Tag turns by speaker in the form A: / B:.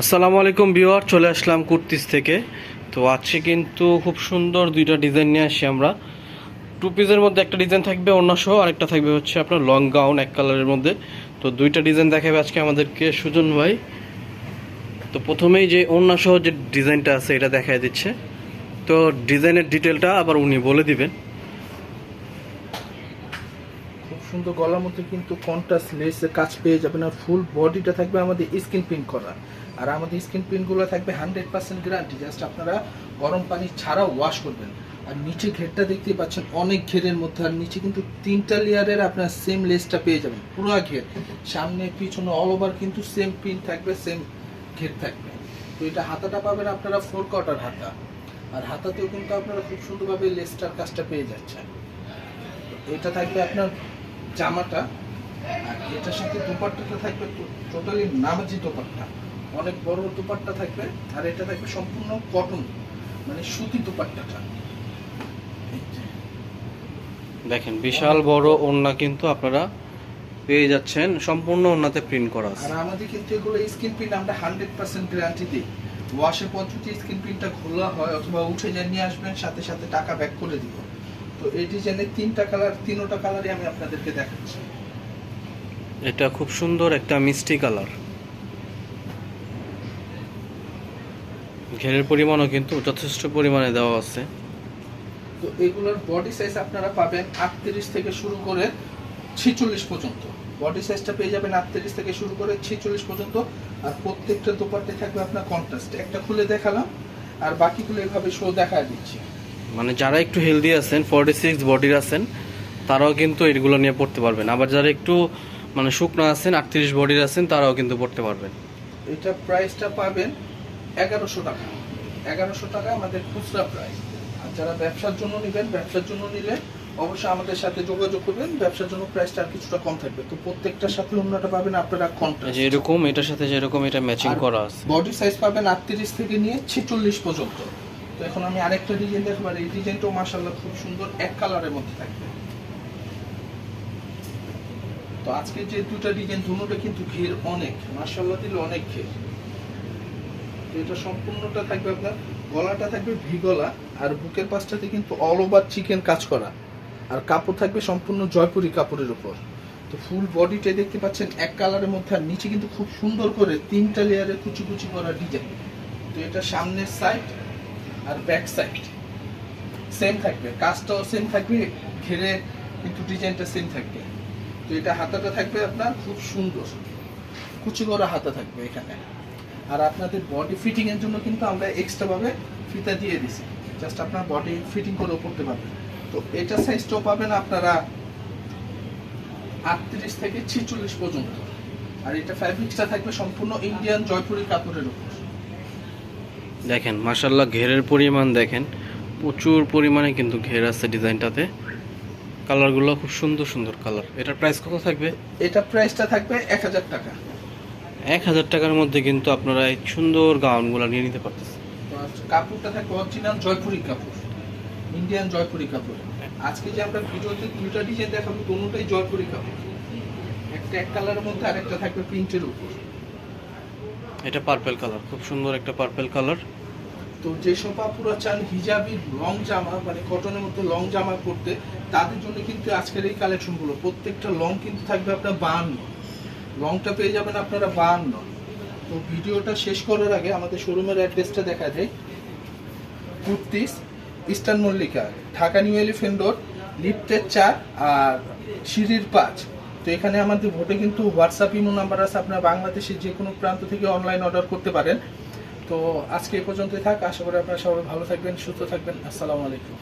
A: আসসালামু আলাইকুম বিওয়ার চলে আসলাম কুর্তিস থেকে। তো আজকে কিন্তু খুব সুন্দর দুইটা ডিজাইন নিয়ে আসি আমরা। টু পিসের মধ্যে একটা ডিজাইন থাকবে অন্য সহ, আরেকটা থাকবে হচ্ছে আপনার লং গাউন এক কালারের মধ্যে। তো দুইটা ডিজাইন দেখাবে আজকে আমাদেরকে সুজন ভাই। তো প্রথমেই যে অন্য সহ যে ডিজাইনটা আছে, এটা দেখায় দিচ্ছে। তো ডিজাইনের ডিটেলটা আবার উনি বলে দিবেন।
B: খুব সুন্দর গলার মধ্যে কিন্তু কন্ট্রাস্ট লেসের কাজ পেয়ে যাবেন আর ফুল বডিটা থাকবে আমাদের স্কিন প্রিন্ট করা। আর আমাদের স্কিন প্রিন্টগুলো থাকবে হান্ড্রেড পার্সেন্ট গ্যারান্টি জাস্ট আপনারা গরম পানি ছাড়াও ওয়াশ করবেন। আর নিচে ঘেরটা দেখতেই পাচ্ছেন, অনেক ঘেরের মধ্যে, আর নিচে কিন্তু তিনটা লেয়ারের আপনার সেম লেসটা পেয়ে যাবেন, পুরো ঘের। সামনে, পিছনে অল ওভার কিন্তু সেম প্রিন্ট থাকবে সেম ঘের থাকবে। তো এটা হাতাটা পাবেন আপনারা ফোর কোয়ার্টার হাতা। আর হাতাতেও কিন্তু আপনারা খুব সুন্দরভাবে লেসটার কাজটা পেয়ে যাচ্ছেন। এটা থাকবে আপনার জামাটা, আর এটার সাথে দুপাট্টাটা থাকবে টোটালি নামাজি দুপাট্টা। অনেক বড় দুপাট্টা থাকবে আর এটা থাকবে সম্পূর্ণ কটন মানে সুতি দুপাট্টাটা।
A: দেখেন বিশাল বড় ওড়না কিন্তু আপনারা পেয়ে যাচ্ছেন সম্পূর্ণ ওড়নাতে প্রিন্ট করা আছে।
B: আর আমাদের কিন্তু এগুলো স্ক্রিন প্রিন্ট আমরা হান্ড্রেড পার্সেন্ট গ্যারান্টি দিই। ওয়াশের পর যদি স্ক্রিন প্রিন্টটা খোলা হয় অথবা উঠে যায় নিয়ে আসবেন সাথে সাথে টাকা ব্যাক করে দিব। তো এই ডিজাইনের তিনটা কালার তিনোটা কালারই আমি আপনাদেরকে দেখাচ্ছি।
A: এটা খুব সুন্দর একটা মিষ্টি কালার ঘেরের পরিমাণও কিন্তু যথেষ্ট পরিমাণে দেওয়া আছে।
B: তো এগুলোর বডি সাইজ আপনারা পাবেন আটত্রিশ থেকে শুরু করে ছিচল্লিশ পর্যন্ত। বডি সাইজটা পেয়ে যাবেন আটত্রিশ থেকে শুরু করে ছিচল্লিশ পর্যন্ত। আর প্রত্যেকটা দোপাট্টে থাকবে আপনার কন্ট্রাস্ট একটা খুলে দেখালাম আর বাকিগুলো এভাবে শো দেখা দিচ্ছি।
A: মানে যারা একটু হেলদি আছেন ফর্টি সিক্স বডির আছেন তারাও কিন্তু এগুলো নিয়ে পড়তে পারবেন। আবার যারা একটু মানে শুকনো আছেন আটত্রিশ বডির আছেন তারাও কিন্তু পড়তে পারবেন।
B: এটা প্রাইসটা পাবেন এগারোশো টাকা। এগারোশো টাকা আমাদের খুচরা প্রাইস আর যারা ব্যবসার জন্য নেবেন ব্যবসার জন্য নিলে অবশ্যই আমাদের সাথে যোগাযোগ করবেন। ব্যবসার জন্য প্রাইসটা আর কিছুটা কম থাকবে। তো প্রত্যেকটার সাথে অন্যটা পাবেন আপনারা কন্ট্রাস্ট
A: যে এরকম এটার সাথে যেরকম এটা ম্যাচিং করা আছে।
B: বডি সাইজ পাবেন আটত্রিশ থেকে নিয়ে ছেচল্লিশ পর্যন্ত। তো এখন আমি আরেকটা ডিজাইন দেখাবো। আর এই ডিজাইনটাও মার্শাল্লাহ খুব সুন্দর। এক কালারের মধ্যে থাকবে। তো আজকে যে দুটো ডিজাইন দুটোটা কিন্তু ঘের অনেক। মার্শাল্লাহ দিলে অনেক ঘের। এটা সম্পূর্ণটা থাকবে আপনার, গলাটা থাকবে ভি গলা আর বুকের পাশটাতে কিন্তু অল ওভার চিকেন কাজ করা। আর কাপড় থাকবে সম্পূর্ণ জয়পুরি কাপড়ের উপর। তো ফুল বডিটা দেখতে পাচ্ছেন, এক কালারের মধ্যে আর নিচে কিন্তু খুব সুন্দর করে তিনটা লেয়ারে কুচি কুচি করা ডিজাইন তো এটা সামনের সাইড আর ব্যাক সাইড সেম থাকবে, কাজটাও সেম থাকবে, ঘেরে কিন্তু ডিজাইনটা সেম থাকবে। তো এটা হাতাটা থাকবে আপনার খুব সুন্দর। কুচি করা হাতা থাকবে এখানে। আর আপনাদের বডি ফিটিং এর জন্য কিন্তু আমরা এক্সট্রা ভাবে ফিতা দিয়ে দিছি। জাস্ট আপনার বডি ফিটিং করে পড়তে পারবেন তো এটা সাইজটাও পাবেন আপনারা আটত্রিশ থেকে ছিচল্লিশ পর্যন্ত। আর এটা ফ্যাব্রিক্সটা থাকবে সম্পূর্ণ ইন্ডিয়ান জয়পুরি কাপড়ের উপর।
A: দেখেন মার্শাল্লাহ ঘেরের পরিমাণ দেখেন প্রচুর পরিমাণে কিন্তু ঘের আছে ডিজাইনটাতে। কালারগুলো খুব সুন্দর সুন্দর কালার এটার প্রাইস কত থাকবে?
B: এটা প্রাইসটা থাকবে এক হাজার টাকা।
A: এক হাজার টাকার মধ্যে কিন্তু আপনারা এই সুন্দর গাউনগুলো নিয়ে নিতে পারতেছেন।
B: কাপড়টা থাকবে অরিজিনাল জয়পুরি কাপড় ইন্ডিয়ান জয়পুরি কাপড়। আজকে যে আমরা ভিডিওতে দুটো ডিজাইন দেখাবো দুটোটাই জয়পুরি কাপড়। একটা এক কালারের মধ্যে আরেকটা থাকবে প্রিন্টের উপর।
A: এটা পার্পেল কালার খুব সুন্দর একটা পার্পেল কালার
B: তো যেসব আপুরা চান হিজাবি লং জামা মানে কটনের মধ্যে লং জামা করতে তাদের জন্য কিন্তু আজকের এই কালেকশনগুলো প্রত্যেকটা লং কিন্তু থাকবে আপনার বাহান্ন। লংটা পেয়ে যাবেন আপনারা বাহান্ন তো ভিডিওটা শেষ করার আগে আমাদের শোরুমের অ্যাড্রেসটা দেখা যায়। Kurtis, eastern Mallika, Dhaka new elephant road, লিফটের চার আর সিঁড়ির পাঁচ। তো এখানে আমাদের ভোটে কিন্তু হোয়াটসঅ্যাপ ইমো নাম্বার আছে, আপনারা বাংলাদেশের যে কোনো প্রান্ত থেকে অনলাইন অর্ডার করতে পারেন। তো আজকে এ পর্যন্তই থাক, আশা করি আপনারা সবাই ভালো থাকবেন, সুস্থ থাকবেন, আসসালামু আলাইকুম।